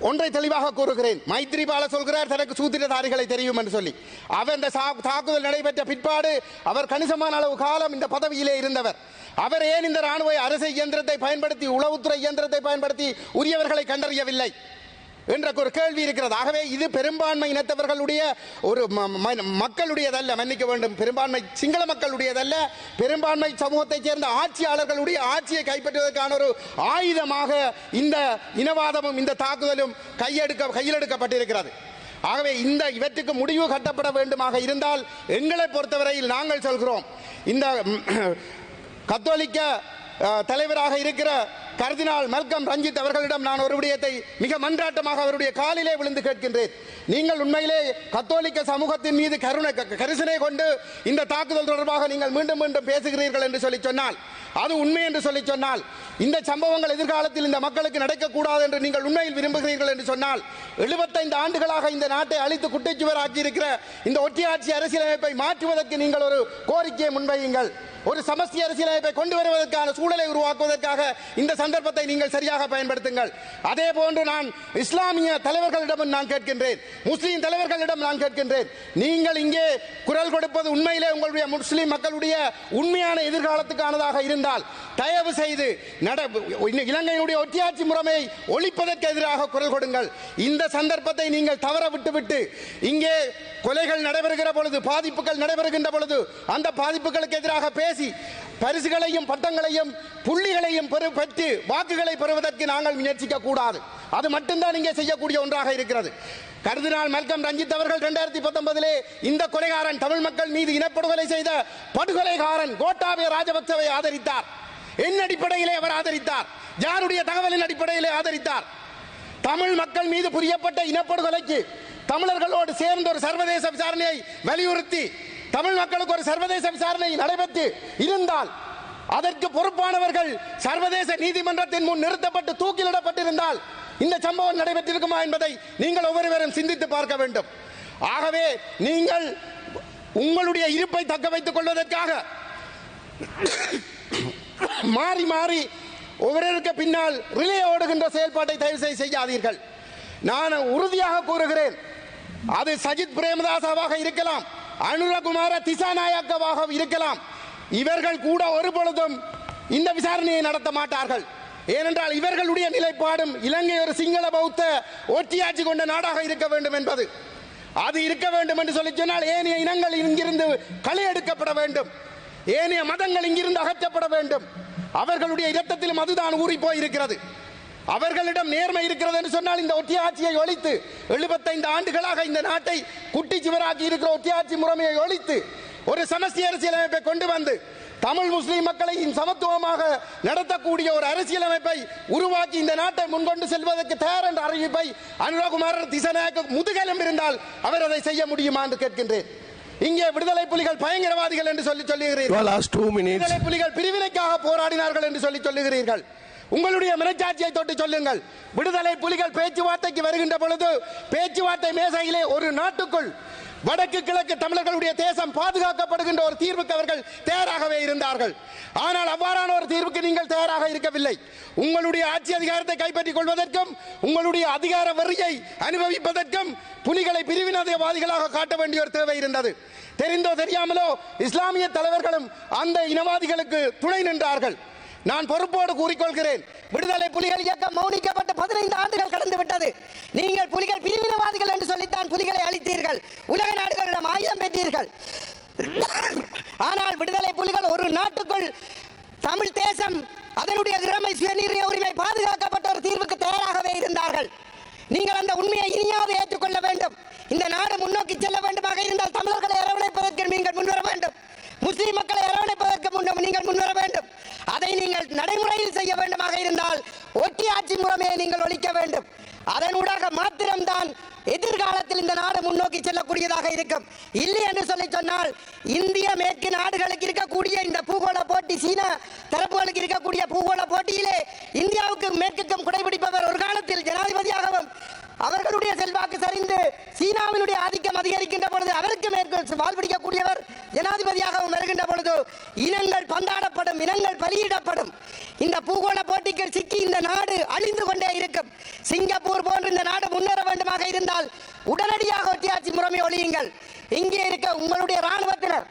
ஒன்றை தெளிவாக கூறுகிறேன். மைத்ரிபால சொல்கிறார் தனக்கு சூத்திரதாரிகளை தெரியும் என்று சொல்லி. அவர் இந்த சா- தாக்குதல் நடைபெற்ற பிற்பாடு அவர் கணிசமான அளவு காலம் இந்த பதவியிலே இருந்தவர். அவர் ஏன் இந்த ராணுவ அரசு இயந்திரத்தை பயன்படுத்தி உளவுத்துறை இயந்திரத்தை பயன்படுத்தி உரியவர்களை கண்டறியவில்லை? என்ற ஒரு கேள்வி இருக்கிறது. ஆகவே இது பெரும்பான்மை இனத்தவர்களுடைய ஒரு ம- ம- மக்களுடையதல்ல. மன்னிக்க வேண்டும். பெரும்பான்மை சிங்கள மக்களுடையதல்ல. பெரும்பான்மை சமூகத்தைச் சேர்ந்த ஆட்சியாளர்களுடைய ஆட்சியை கைப்பற்றுவதற்கான ஒரு ஆயுதமாக இந்த இனவாதமும் இந்த தாக்குதலும் கையெடுக்க கையில் எடுக்கப்பட்டிருக்கிறது ஆகவே இந்த இவற்றுக்கு முடிவு கட்டப்பட வேண்டுமாக இருந்தால் எங்களை பொறுத்தவரையில் நாங்கள் சொல்கிறோம். இந்த கத்தோலிக்க தலைவராக இருக்கிற கர்தினால் மல்கம் ரஞ்சித் அவர்களிடம் நான் ஒரு விடயத்தை மிக மன்றாட்டமாக அவருடைய காலிலே விழுந்து கேட்கின்றேன். நீங்கள் உண்மையிலே கத்தோலிக்க சமூகத்தின் மீது கருணை க- கரிசனை கொண்டு இந்த தாக்குதல் தொடர்பாக நீங்கள் மீண்டும் மீண்டும் பேசுகிறீர்கள் என்று சொல்லி சொன்னால் அது உண்மை என்று சொல்லி சொன்னால் இந்த சம்பவங்கள் எதிர்காலத்தில் இந்த மக்களுக்கு நடக்கக்கூடாது என்று நீங்கள் உண்மையில் விரும்புகிறீர்கள் என்று சொன்னால் எழுபத்தைந்து ஆண்டுகளாக இந்த நாட்டை அழித்து குட்டிச்சுவராக்கி இருக்கிற இந்த ஒற்றையாட்சி அரசியலமைப்பை மாற்றுவதற்கு நீங்கள் ஒரு கோரிக்கையை முன்வையுங்கள். ஒரு சமஸ்தி அரசியலமைப்பை கொண்டு வருவதற்கான சூழலை உருவாக்குவதற்காக இந்த சந்தர்ப்பத்தை நீங்கள் சரியாக பயன்படுத்துங்கள். அதே போன்று நான் இஸ்லாமிய தலைவர்களிடம் நான் கேட்கின்றேன். முஸ்லீம் தலைவர்களிடம் நான் கேட்கின்றேன். நீங்கள் இங்கே குரல் கொடுப்பது உண்மையிலே உங்களுடைய முஸ்லீம் மக்களுடைய உண்மையான எதிர்காலத்துக்கானதாக இருந்தால் தயவு செய்து நட இலங்கையினுடைய ஒற்றியாட்சி முறைமையை ஒழிப்பதற்கு எதிராக குரல் கொடுங்கள். இந்த சந்தர்ப்பத்தை நீங்கள் தவற விட்டுவிட்டு இங்கே கொலைகள் நடைபெறுகிற பொழுது பாதிப்புகள் நடைபெறுகின்ற பொழுது அந்த பாதிப்புகளுக்கு எதிராக பேச பேசி பரிசுகளையும் பட்டங்களையும் புள்ளிகளையும் பெறு- பெற்று வாக்குகளை பெறுவதற்கு நாங்கள் முயற்சிக்க கூடாது அது மட்டும்தான் இங்கே செய்யக்கூடிய ஒன்றாக இருக்கிறது. கருதினால் மல்கம் ரஞ்சித் அவர்கள் இரண்டாயிரத்தி பத்தொன்பதிலே இந்த கொலைகாரன் தமிழ் மக்கள் மீது இனப்படுகொலை செய்த படுகொலைகாரன் கோட்டாபய ராஜபக்சவை ஆதரித்தார். என் அடிப்படையிலே அவர் ஆதரித்தார். யாருடைய தகவலின் அடிப்படையிலே ஆதரித்தார். தமிழ் மக்கள் மீது புரியப்பட்ட இனப்படுகொலைக்கு தமிழர்களோடு சேர்ந்த ஒரு சர்வதேச விசாரணையை வலியுறுத்தி தமிழ் மக்களுக்கு ஒரு சர்வதேச விசாரணை நடைபெற்று இருந்தால் அதற்கு பொறுப்பானவர்கள் சர்வதேச நீதிமன்றத்தின் முன் நிறுத்தப்பட்டு தூக்கிலிடப்பட்டிருந்தால் இந்த சம்பவம் நடைபெற்றிருக்குமா என்பதை நீங்கள் ஒவ்வொருவரும் சிந்தித்து பார்க்க வேண்டும். ஆகவே நீங்கள் உங்களுடைய இருப்பை தக்க வைத்துக் கொள்வதற்காக மாறி மாறி ஒவ்வொருவருக்கு பின்னால் ரிலே ஓடுகின்ற செயல்பாட்டை தயவு செய்து செய்யாதீர்கள். நான் உறுதியாக கூறுகிறேன் அது சஜித் பிரேமதாசாவாக இருக்கலாம். அனுரகுமார திசாநாயக்கவாக இருக்கலாம். இவர்கள் கூட ஒருபொழுதும் இந்த விசாரணையை நடத்த மாட்டார்கள். ஏனென்றால் இவர்களுடைய நிலைப்பாடும் இலங்கை ஒரு சிங்கள பௌத்த ஒற்றியாட்சி கொண்ட நாடாக இருக்க வேண்டும் என்பது. அது இருக்க வேண்டும் என்று சொல்லி சொன்னால் ஏனைய இனங்கள் இங்கிருந்து களை எடுக்கப்பட வேண்டும். ஏனைய மதங்கள் இங்கிருந்து அகற்றப்பட வேண்டும். அவர்களுடைய இரத்தத்திலும் அதுதான் ஊறி போயிருக்கிறது அவர்களிடம் நேர்மை இருக்கிறது என்று சொன்னால் இந்த ஒட்டியாட்சியை ஒழித்து எழுபத்தைந்து ஆண்டுகளாக இந்த நாட்டை குட்டி சுவராக்கி இருக்கிற ஒட்டியாட்சி முறைமையை ஒழித்து ஒரு சமஸ்தி அரசியலமைப்பை கொண்டு வந்து தமிழ் முஸ்லிம் மக்களை சமத்துவமாக நடத்தக்கூடிய ஒரு அரசியலமைப்பை உருவாக்கி இந்த நாட்டை முன்கொண்டு செல்வதற்கு தயார் என்ற அறிவிப்பை அனுரகுமார் திசநாயக்க முதுகெலும் இருந்தால் அவர் அதை செய்ய முடியுமா என்று கேட்கின்றேன். இங்கே விடுதலை புலிகள் பயங்கரவாதிகள் என்று சொல்லி சொல்லுகிறீர்கள். விடுதலை புலிகள் பிரிவினைக்காக போராடினார்கள் என்று சொல்லி சொல்லுகிறீர்கள். உங்களுடைய மனச்சாட்சியை தொட்டு சொல்லுங்கள். விடுதலை புலிகள் பேச்சுவார்த்தைக்கு வருகின்ற பொழுது பேச்சுவார்த்தை மேசையிலே ஒரு நாட்டுக்குள் வடக்கு கிழக்கு தமிழர்களுடைய தேசம் பாதுகாக்கப்படுகின்ற ஒரு தீர்வுக்கு அவர்கள் தயாராகவே இருந்தார்கள். ஆனால் அவ்வாறான ஒரு தீர்வுக்கு நீங்கள் தயாராக இருக்கவில்லை. உங்களுடைய ஆட்சி அதிகாரத்தை கைப்பற்றிக் கொள்வதற்கும் உங்களுடைய அதிகார வரியை அனுபவிப்பதற்கும் புலிகளை பிரிவினவாதிகளாக காட்ட வேண்டிய ஒரு தேவை இருந்தது. தெரிந்தோ தெரியாமலோ இஸ்லாமிய தலைவர்களும் அந்த இனவாதிகளுக்கு துணை நின்றார்கள். நான் பொறுப்போடு கூறிக்கொள்கிறேன். விடுதலை புலிகள் இயக்கம் மௌனிக்கப்பட்ட பதினைந்து ஆண்டுகள் கடந்து விட்டது. நீங்கள் புலிகள் பிரிவினவாதிகள் என்று சொல்லித்தான் புலிகளை அழித்தீர்கள். உலக நாடுகளிடம் ஆயுதம் பெற்றீர்கள். ஆனால் விடுதலை புலிகள் ஒரு நாட்டுக்குள் தமிழ் தேசம் அதனுடைய திறமை சுயநிர்ணய உரிமை பாதுகாக்கப்பட்ட ஒரு தீர்வுக்கு தயாராகவே இருந்தார்கள். நீங்கள் அந்த உண்மையை இனியாவது ஏற்றுக்கொள்ள வேண்டும். இந்த நாடு முன்னோக்கி செல்ல வேண்டுமாக இருந்தால் தமிழர்களை அரவணைப்பதற்கு நீங்கள் முன்வர வேண்டும். முஸ்லிம் மக்களை அரவணைப்பதற்கு முன்னும் நீங்கள் முன்வர வேண்டும் செய்ய இருந்தால் ஒட்டி ஆட்சி முறைமையை நீங்கள் ஒழிக்க வேண்டும். அதனூடாக மாத்திரம்தான் எதிர்காலத்தில் இந்த நாடு முன்னோக்கி செல்லக்கூடியதாக இருக்கும். இல்லை என்று சொல்லி சொன்னால் இந்திய மேற்கு நாடுகளுக்கு இருக்கக்கூடிய இந்த பூகோள போட்டி சீனா தரப்புகளுக்கு இருக்கக்கூடிய பூகோள போட்டியிலே இந்தியாவுக்கு மேற்குக்கும் குடைபிடிப்பவர் ஒரு காலத்தில் ஜனாதிபதியாகவும் அவர்களுடைய செல்வாக்கு சரிந்து சீனாவினுடைய ஆதிக்கம் அதிகரிக்கின்ற பொழுது அவருக்கு மேற்கு வாழ்பிடிக்கக்கூடியவர் ஜனாதிபதியாகவும் வருகின்ற பொழுது இனங்கள் பந்தாடப்படும் இனங்கள் பலியிடப்படும். இந்த பூகோள போட்டிக்கு சிக்கி இந்த நாடு அழிந்து கொண்டே இருக்கும். சிங்கப்பூர் போன்று இந்த நாடு முன்னேற வேண்டுமாக இருந்தால் உடனடியாக ஒட்டியாட்சி முறைமை ஒழியுங்கள். இங்கே இருக்க உங்களுடைய இராணுவத்தினர்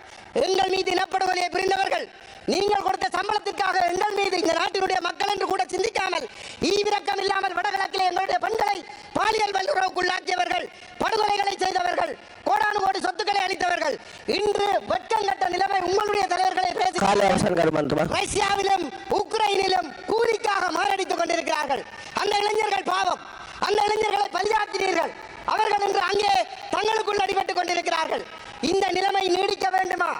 எங்கள் மீது இனப்படுகொலையை புரிந்தவர்கள் நீங்கள் கொடுத்த சம்பளத்திற்காக எங்கள் மீது இந்த நாட்டினுடைய மக்கள் என்று கூட சிந்திக்காமல் ஈவிரக்கம் இல்லாமல் வடகிழக்கில் எங்களுடைய பெண்களை பாலியல் வல்லுறவுக்குள்ளாக்கியவர்கள் படுகொலைகளை செய்தவர்கள் கோடானு கோடி சொத்துக்களை அளித்தவர்கள் இன்று வெட்கம் கட்ட நிலைமை உங்களுடைய தலைவர்களை ரஷ்யாவிலும் உக்ரைனிலும் கூலிக்காக மாரடித்துக் கொண்டிருக்கிறார்கள். அந்த இளைஞர்கள் பாவம். அந்த இளைஞர்களை பலியாற்றினீர்கள் அவர்கள் இன்று அங்கே தங்களுக்குள் அடிபட்டுக் கொண்டிருக்கிறார்கள். இந்த நிலைமை நீடிக்க வேண்டுமா?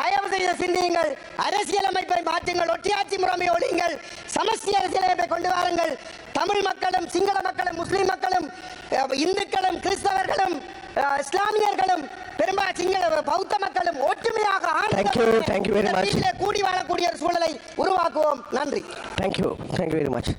தயவு செய்து சிந்தியுங்கள். அரசியலமைப்பை மாற்றுங்கள். ஒற்றியாட்சி முறைமை ஒழியுங்கள். சமஸ்தி அரசியலமைப்பை கொண்டு வாருங்கள். தமிழ் மக்களும் சிங்கள மக்களும் முஸ்லீம் மக்களும் இந்துக்களும் கிறிஸ்தவர்களும் இஸ்லாமியர்களும் பெரும்பா சிங்கள பௌத்த மக்களும் ஒற்றுமையாக கூடி வாழக்கூடிய சூழலை உருவாக்குவோம். நன்றி. Thank you thank you very much